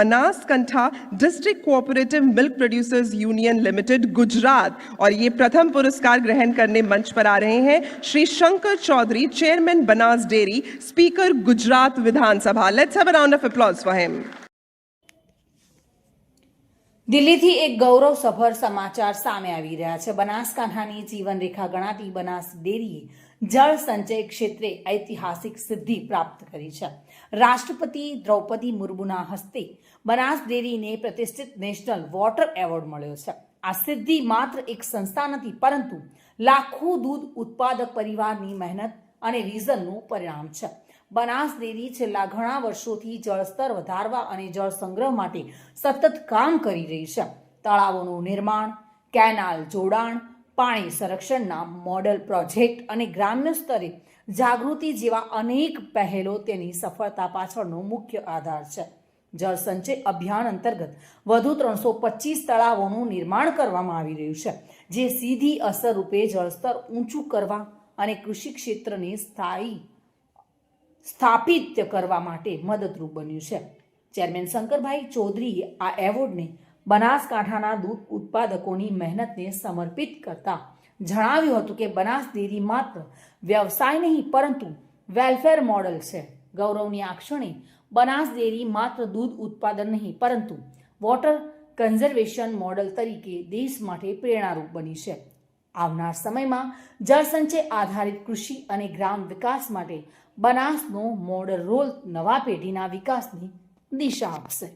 Banaskantha district cooperative milk producers union limited, Gujarat. और ये प्रथम पुरस्कार ग्रहण करने मंच पर आ रहे हैं Shri Shankar Chaudhary, chairman Banas dairy, speaker Gujarat Vidhansabha. Let's have a round of applause for him દિલ્હીથી એક ગૌરવસભર સમાચાર સામે આવી રહ્યા છે. બનાસકાંઠાની જીવનરેખા ગણાતી બનાસ ડેરીએ જળ સંચય ક્ષેત્રે ઐતિહાસિક સિદ્ધિ પ્રાપ્ત કરી છે. રાષ્ટ્રપતિ દ્રૌપદી મુર્મુના હસ્તે બનાસ ડેરીને પ્રતિષ્ઠિત નેશનલ વોટર એવોર્ડ મળ્યો છે. આ સિદ્ધિ માત્ર એક સંસ્થા નથી, પરંતુ લાખો દૂધ ઉત્પાદક પરિવારની મહેનત અને વિઝનનું પરિણામ છે. બનાસ ડેરી છેલ્લા ઘણા વર્ષોથી જળસ્તર વધારવા અને જળ સંગ્રહ માટે સતત કામ કરી રહી છે. તળાવોનું નિર્માણ, કેનાલ જોડાણ, પાણી સંરક્ષણના મોડલ પ્રોજેક્ટ અને ગ્રામ્ય સ્તરે જાગૃતિ જેવા અનેક પહેલો તેની સફળતા પાછળનો મુખ્ય આધાર છે. જળ સંચય અભિયાન અંતર્ગત વધુ ત્રણસો પચીસ તળાવોનું નિર્માણ કરવામાં આવી રહ્યું છે, જે સીધી અસર રૂપે જળસ્તર ઊંચું કરવા અને કૃષિ ક્ષેત્રને સ્થાયી સ્થાપિત કરવા માટે મદદરૂપ બન્યું છે. ચેરમેન શંકરભાઈ ચૌધરીએ આ એવોર્ડને બનાસકાંઠાના દૂધ ઉત્પાદકોની મહેનતને સમર્પિત કરતા જણાવ્યું હતું કે બનાસ ડેરી માત્ર વ્યવસાય નહીં, પરંતુ વેલફેર મોડલ છે. ગૌરવની આ ક્ષણે બનાસ ડેરી માત્ર દૂધ ઉત્પાદન નહીં, પરંતુ વોટર કન્ઝર્વેશન મોડલ તરીકે દેશ માટે પ્રેરણારૂપ બની છે. આવનાર સમયમાં જળસંચય આધારિત કૃષિ અને ગ્રામ વિકાસ માટે બનાસનો મોડલ રોલ નવા પેઢીના વિકાસની દિશા આપશે.